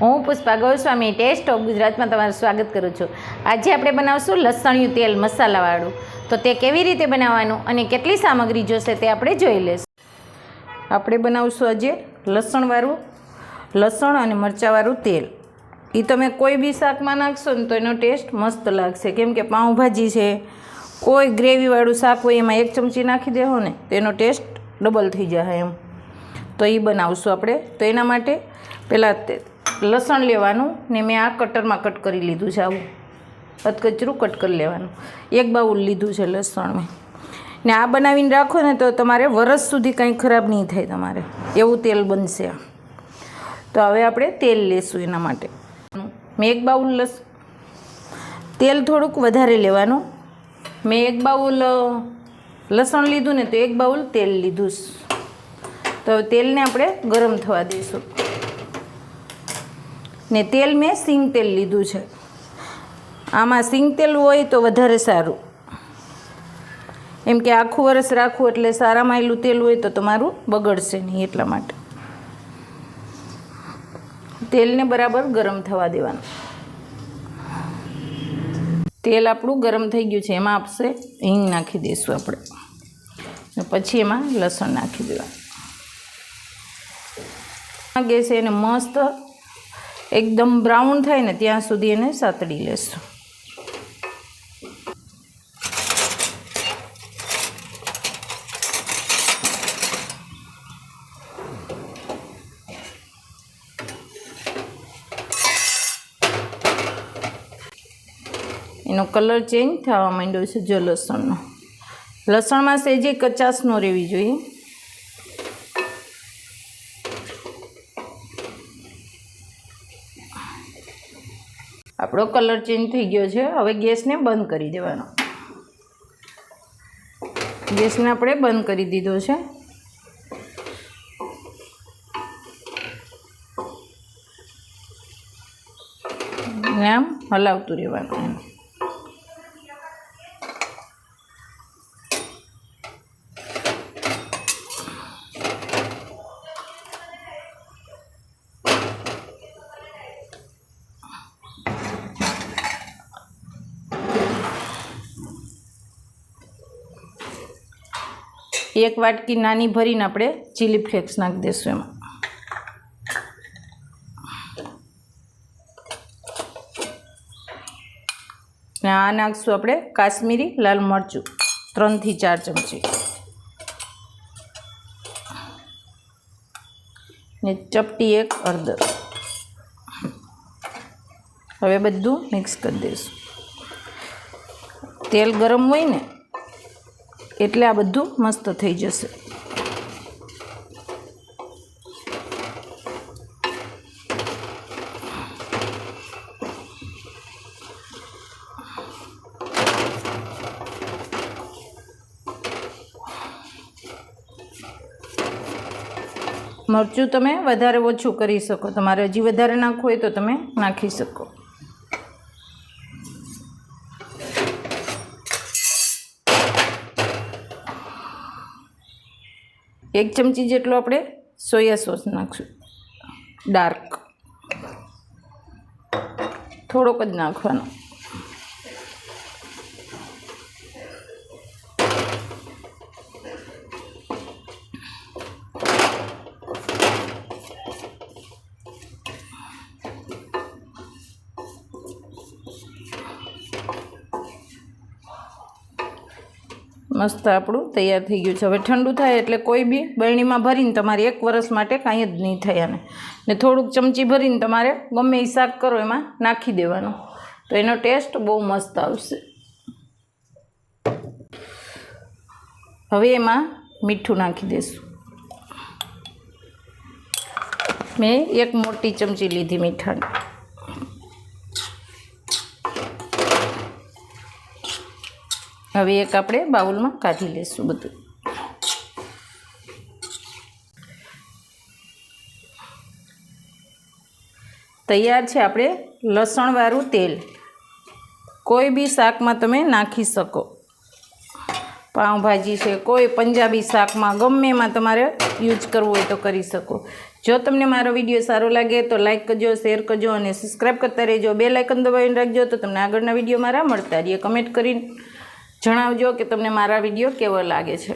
હું Pushpa Goswami test of ગુજરાતમાં તમારું સ્વાગત કરું છું. આજે આપણે બનાવશું લસણિયું તેલ મસાલાવાળું. તો તે કેવી રીતે બનાવવાનું અને કેટલી સામગ્રી જોશે તે આપણે જોઈ લઈશું. આપણે બનાવશું આજે લસણવાળું, લસણ અને મરચાંવાળું તેલ. એ તમે કોઈ બી શાકમાં નાખશો ને તો એનો ટેસ્ટ મસ્ત લાગશે. કેમ કે પાઉંભાજી છે, કોઈ ગ્રેવીવાળું શાક હોય એમાં એક ચમચી નાખી દેવો ને, તો એનો ટેસ્ટ ડબલ થઈ જાય એમ. તો એ બનાવશું આપણે. તો એના માટે પહેલાં લસણ લેવાનું ને મેં આ કટરમાં કટ કરી લીધું છે આવું. અધકચરું કટ કરી લેવાનું. એક બાઉલ લીધું છે લસણ મેં. ને આ બનાવીને રાખો ને તો તમારે વરસ સુધી કંઈ ખરાબ નહીં થાય તમારે. એવું તેલ બનશે તો હવે આપણે તેલ લેશું એના માટે. મેં એક બાઉલ લસ, તેલ થોડુંક વધારે લેવાનું. મેં એક બાઉલ લસણ લીધું ને તો એક બાઉલ તેલ લીધું. તો હવે તેલને આપણે ગરમ થવા દઈશું. ને તેલ મેં સિંગ તેલ લીધું છે. આમાં સિંગ તેલ હોય તો વધારે સારું. એમ કે આખું વરસ રાખવું એટલે સારામાં આવેલું તેલ હોય તો તમારું બગડશે નહીં એટલા માટે. તેલને બરાબર ગરમ થવા દેવાનું. તેલ આપણું ગરમ થઈ ગયું છે, એમાં આપશે હિંગ નાખી દઈશું આપણે. પછી એમાં લસણ નાખી દેવાનું. ગેસે એને મસ્ત એકદમ બ્રાઉન થાય ને ત્યાં સુધી એને સાતડી લેશું. એનો કલર ચેન્જ થવા માંડ્યો છે જો લસણનો. લસણમાં સેજે કચાશ ન રહેવી જોઈએ. આપણો કલર ચેન્જ થઈ ગયો છે. હવે ગેસને બંધ કરી દેવાનો. ગેસને આપણે બંધ કરી દીધો છે. આમ હલાવતું રહેવાનું. એક વાટકી નાની ભરીને આપણે ચીલી ફ્લેક્સ નાખી દઈશું એમાં. ને આ નાખશું આપણે કાશ્મીરી લાલ મરચું, ત્રણથી ચાર ચમચી. ને ચપટી એક અડદર હવે બધું મિક્સ કરી દઈશું. તેલ ગરમ હોય ને એટલે આ બધું મસ્ત થઈ જશે. મરચું તમે વધારે ઓછું કરી શકો. તમારે હજી વધારે નાખવું હોય તો તમે નાખી શકો. એક ચમચી જેટલો આપણે સોયા સોસ નાખશું. ડાર્ક થોડોક જ નાખવાનો. મસ્ત આપણું તૈયાર થઈ ગયું છે. હવે ઠંડુ થાય એટલે કોઈ બી બરણીમાં ભરીને તમારે એક વરસ માટે કાંઈ જ નહીં થાય આને. ને થોડુંક ચમચી ભરીને તમારે ગમે એ શાક કરો, એમાં નાખી દેવાનું. તો એનો ટેસ્ટ બહુ મસ્ત આવશે. હવે એમાં મીઠું નાખી દઈશું મેં એક મોટી ચમચી લીધી મીઠાની. હવે એક આપણે બાઉલમાં કાઢી લઈશું બધું. તૈયાર છે આપણે લસણવાળું તેલ. કોઈ બી શાકમાં તમે નાખી શકો. પાઉંભાજી છે, કોઈ પંજાબી શાકમાં ગમે એમાં તમારે યુઝ કરવું હોય તો કરી શકો. જો તમને મારો વીડિયો સારો લાગે તો લાઇક કરજો, શેર કરજો અને સબસ્ક્રાઈબ કરતા રહેજો. બે લાઇકન દબાવીને રાખજો તો તમને આગળના વીડિયો મારા મળતા રહીએ. કમેન્ટ કરીને જણાવજો કે તમને મારા વીડિયો કેવો લાગે છે.